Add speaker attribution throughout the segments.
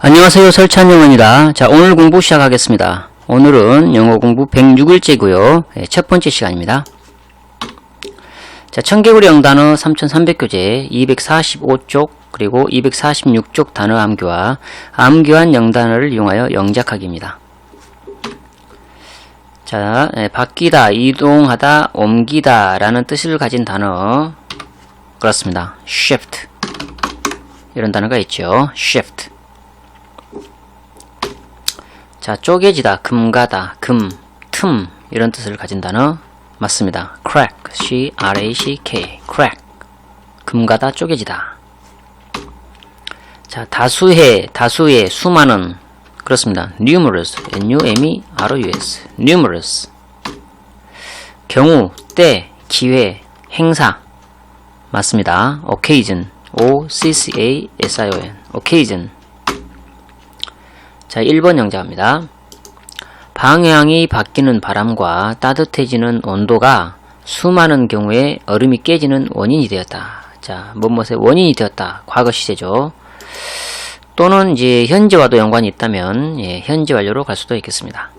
Speaker 1: 안녕하세요. 설찬영원입니다. 자, 오늘 공부 시작하겠습니다. 오늘은 영어 공부 106일째고요. 예, 첫 번째 시간입니다. 자, 청개구리 영단어 3300교재 245쪽 그리고 246쪽 단어 암기와 암기한 영단어를 이용하여 영작하기입니다. 자, 예, 바뀌다, 이동하다, 옮기다 라는 뜻을 가진 단어 그렇습니다. shift 이런 단어가 있죠. shift 자, 쪼개지다, 금가다, 금, 틈 이런 뜻을 가진 단어 맞습니다. crack, c-r-a-c-k, crack, 금가다, 쪼개지다. 자, 다수의, 다수의, 수많은 그렇습니다. numerous, n-u-m-e-r-o-u-s, numerous. 경우, 때, 기회, 행사 맞습니다. occasion, o-c-c-a-s-i-o-n, occasion. 자, 1번 영자입니다. 방향이 바뀌는 바람과 따뜻해지는 온도가 수많은 경우에 얼음이 깨지는 원인이 되었다. 자, 뭐뭇의 원인이 되었다. 과거 시제죠. 또는 이제 현재와도 연관이 있다면 예, 현재 완료로 갈 수도 있겠습니다.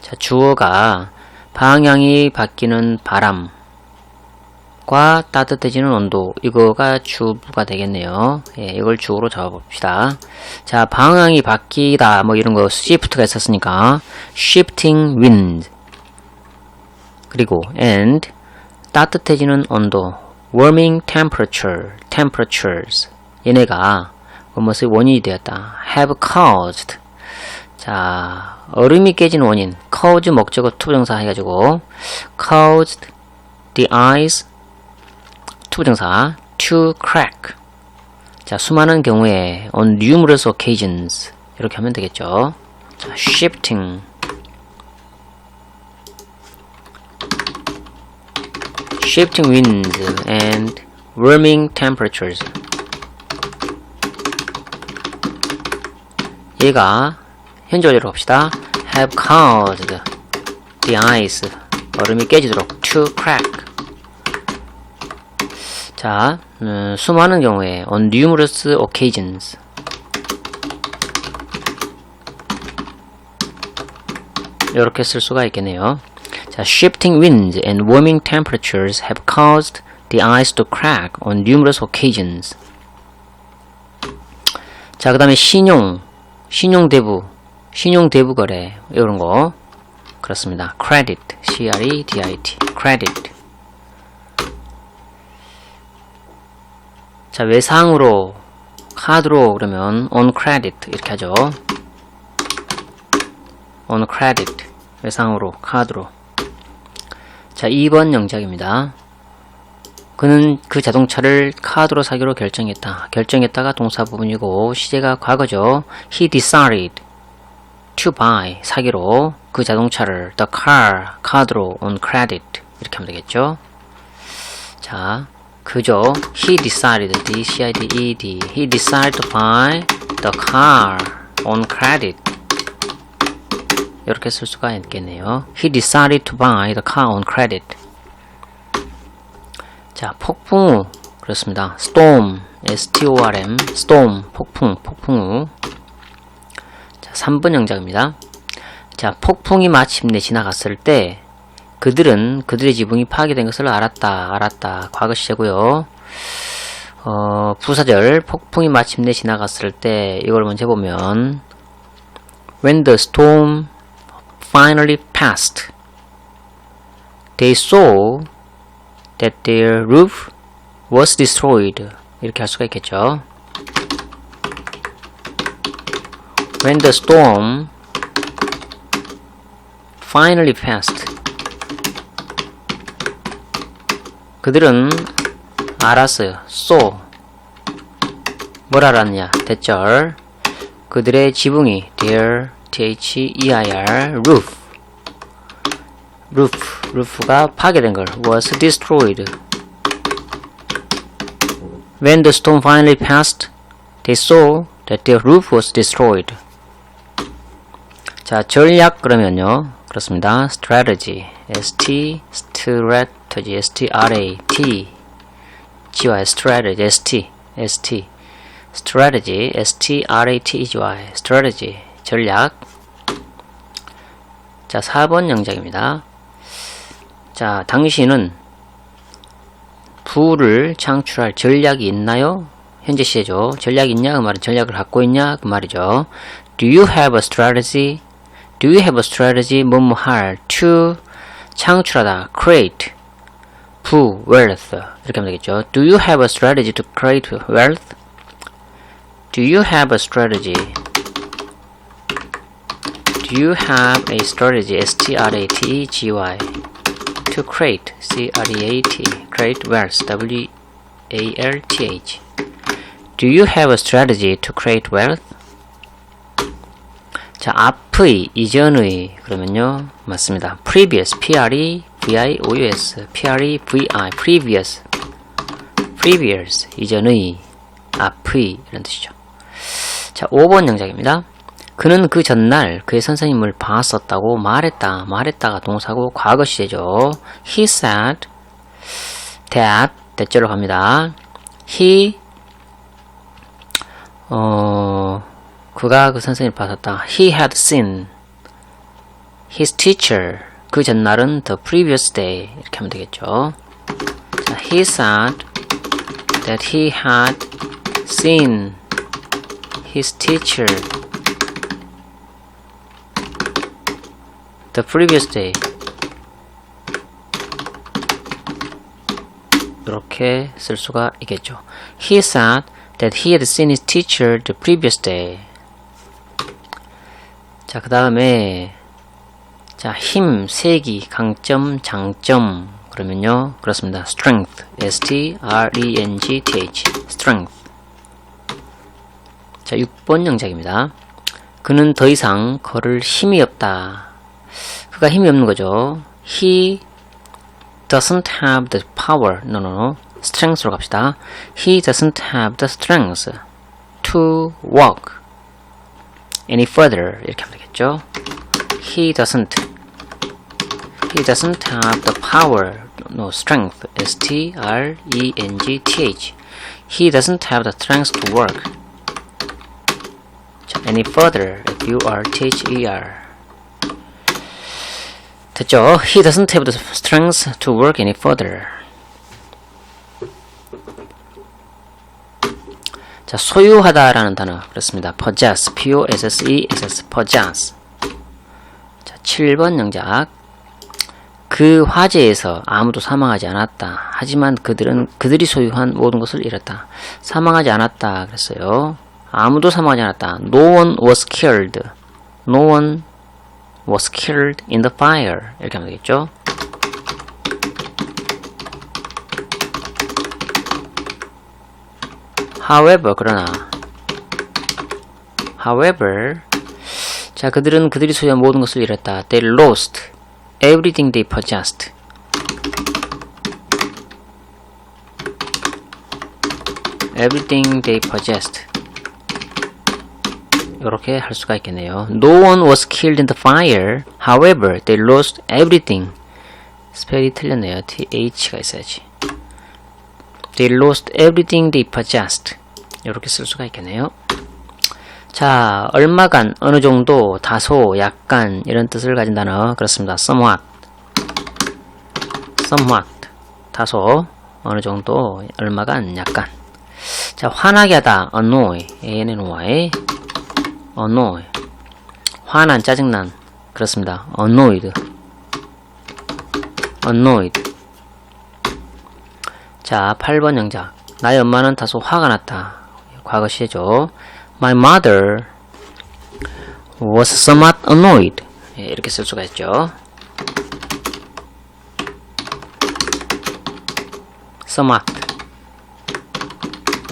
Speaker 1: 자, 주어가 방향이 바뀌는 바람 과 따뜻해지는 온도. 이거가 주부가 되겠네요. 예, 이걸 주어로 잡아 봅시다. 자, 방향이 바뀌다. 뭐 이런 거 shift가 있었으니까. shifting wind. 그리고 and 따뜻해지는 온도. warming temperature temperatures. 얘네가 무엇의 원인이 되었다. have caused. 자, 얼음이 깨진 원인. cause 목적어 투부정사 해가지고 caused the ice 투부 정사 to crack 자 수많은 경우에 on numerous occasions 이렇게 하면 되겠죠 자, shifting shifting winds and warming temperatures 얘가 현재 완료로 봅시다 have caused the ice 얼음이 깨지도록 to crack 자, 음, 수많은 경우에 on numerous occasions 이렇게 쓸 수가 있겠네요. 자, shifting winds and warming temperatures have caused the ice to crack on numerous occasions. 자, 그 다음에 신용, 신용 대부, 신용 대부 거래 이런 거 그렇습니다. credit, c-r-e-d-i-t, credit. 자, 외상으로, 카드로 그러면 on credit 이렇게 하죠. on credit. 외상으로, 카드로. 자, 2번 영작입니다. 그는 그 자동차를 카드로 사기로 결정했다. 결정했다가 동사 부분이고 시제가 과거죠. He decided to buy 사기로 그 자동차를 the car 카드로 on credit 이렇게 하면 되겠죠. 자, 그죠? He decided, D-C-I-D-E-D. He decided to buy the car on credit. 이렇게 쓸 수가 있겠네요. He decided to buy the car on credit. 자, 폭풍우. 그렇습니다. storm, S-T-O-R-M, storm, 폭풍, 폭풍우. 자, 3번 영작입니다. 자, 폭풍이 마침내 지나갔을 때 그들은 그들의 지붕이 파괴된 것을 알았다. 알았다. 과거 시제고요. 어, 부사절 폭풍이 마침내 지나갔을 때 이걸 먼저 보면 When the storm finally passed, they saw that their roof was destroyed. 이렇게 할 수가 있겠죠. When the storm finally passed, 그들은 알았어요. so 뭘 알았냐? 대절 그들의 지붕이 their t-h-e-i-r roof roof roof가 파괴된 걸 was destroyed when the storm finally passed they saw that their roof was destroyed 자 전략 그러면요 그렇습니다 strategy st strategy s t r a t g와 strategy st st strategy, S-T-R-A-T-E-G-Y, strategy, 전략. 자, 4번 영작입니다. 자, 당신은 부를 창출할 전략이 있나요? 현재 시제죠. 전략이 있냐? 그 말은 전략을 갖고 있냐? 그 말이죠. Do you have a strategy? Do you have a strategy? 뭐뭐 할 to 창출하다 create 부 wealth 이렇게 하면 되겠죠. Do you have a strategy to create wealth? Do you have a strategy? Do you have a strategy? S T R A T E G Y to create C R E A T create wealth W A L T H Do you have a strategy to create wealth? 자, 앞의, 이전의 그러면요 맞습니다. previous, P-R-E-V-I-O-U-S, P-R-E-V-I, previous, previous, 이전의, 앞의 이런 뜻이죠. 자, 5번 영작입니다. 그는 그 전날 그의 선생님을 봤었다고 말했다. 말했다가 동사고 과거 시제죠. He said that 대절로 갑니다. He 어 그가 그 선생님을 봤었다. He had seen his teacher 그 전날은 the previous day 이렇게 하면 되겠죠. 자, he said that he had seen his teacher the previous day 이렇게 쓸 수가 있겠죠. He said that he had seen his teacher the previous day. 자, 그 다음에 자, 힘, 세기, 강점, 장점 그러면요. 그렇습니다. strength, S-T-R-E-N-G-T-H, strength. 자, 6번 영작입니다. 그는 더 이상 걸을 힘이 없다. 그가 힘이 없는 거죠. He doesn't have the power. No, no, no. strength로 갑시다. He doesn't have the strength to walk any further. 이렇게 하면 되겠죠. He doesn't. He doesn't have the power. No, strength. S-T-R-E-N-G-T-H. He doesn't have the strength to work. 자, any further. F-U-R-T-H-E-R. 됐죠? He doesn't have the strength to work any further. 자, 소유하다라는 단어 그렇습니다. possess, p-o-s-s-e-s-s, possess. 자, 7번 영작. 그 화재에서 아무도 사망하지 않았다. 하지만 그들은 그들이 소유한 모든 것을 잃었다. 사망하지 않았다 그랬어요. 아무도 사망하지 않았다. No one was killed. No one was killed in the fire. 이렇게 하면 되겠죠. However, 그러나 However, 자 그들은 그들이 소유한 모든 것을 잃었다. They lost everything they possessed. Everything they possessed. 이렇게 할 수가 있겠네요. No one was killed in the fire. However, they lost everything. 스펠이 틀렸네요. TH가 있어야지. They lost everything they possessed. 이렇게 쓸 수가 있겠네요. 자, 얼마간, 어느 정도, 다소, 약간 이런 뜻을 가진 단어 그렇습니다. somewhat, somewhat, 다소, 어느 정도, 얼마간, 약간. 자, 화나게 하다, annoy, A-N-N-O-Y, annoy, 화난, 짜증난, 그렇습니다. annoyed, annoyed. 자, 8번 영작. 나의 엄마는 다소 화가 났다. 과거 시제죠. My mother was somewhat annoyed. 예, 이렇게 쓸 수가 있죠. somewhat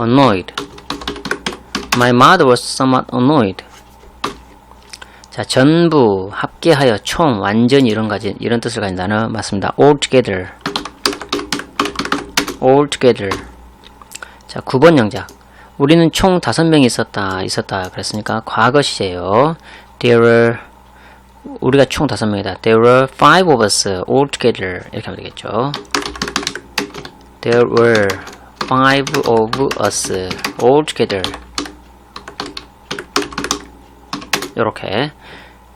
Speaker 1: annoyed. My mother was somewhat annoyed. 자, 전부 합계하여 총 완전히 이런 가진 이런 뜻을 가진 단어 맞습니다. altogether. all together. 자, 9번 영작. 우리는 총 5명이 있었다. 있었다. 그랬으니까 과거 시제예요. There were 우리가 총 5명이다. There were five of us all together. 이렇게 하면 되겠죠. There were five of us all together. 이렇게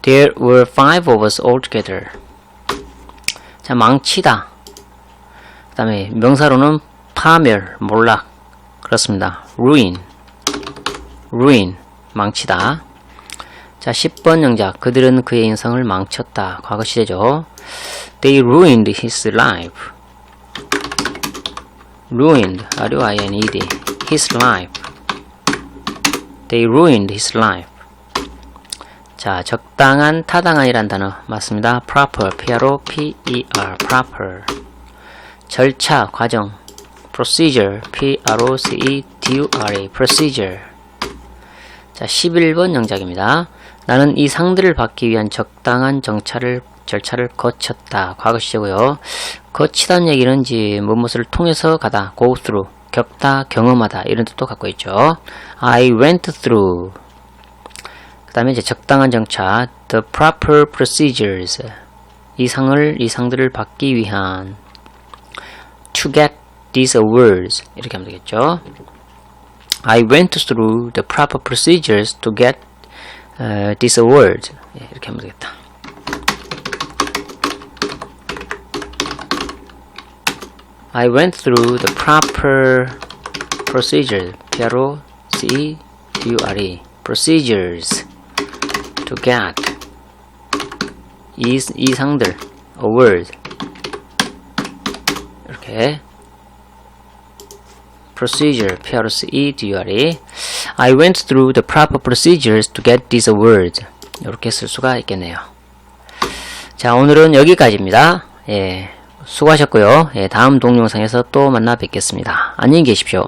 Speaker 1: There were five of us all together. 자, 망치다. 그 다음에 명사로는 파멸, 몰락. 그렇습니다. ruin. ruin. 망치다. 자, 10번 영작. 그들은 그의 인생을 망쳤다. 과거 시제죠. They ruined his life. ruined, R-U-I-N-E-D. his life. They ruined his life. 자, 적당한, 타당한이란 단어 맞습니다. proper, P-R-O-P-E-R, proper. 절차, 과정, procedure, P-R-O-C-E-D-U-R-E, procedure. 자, 11번 영작입니다. 나는 이 상들을 받기 위한 적당한 정차를, 절차를 거쳤다. 과거 시제고요. 거치다는 얘기는 이제 무엇을 통해서 가다, go through, 겪다, 경험하다 이런 뜻도 갖고 있죠. I went through. 그 다음에 이제 적당한 정차, the proper procedures. 이 상을, 이 상들을 받기 위한 to get these awards. 이렇게 하면 되겠죠. I went through the proper procedures to get uh, this award. 예, 이렇게 하면 되겠다. I went through the proper procedure. P-R-O-C-E-D-U-R-E. procedures to get 이, 이 상들 award 이렇게 procedure P-R-O-C-E-D-U-R-E I went through the proper procedures to get this award 이렇게 쓸 수가 있겠네요 자 오늘은 여기까지입니다 예 수고하셨고요 예, 다음 동영상에서 또 만나 뵙겠습니다 안녕히 계십시오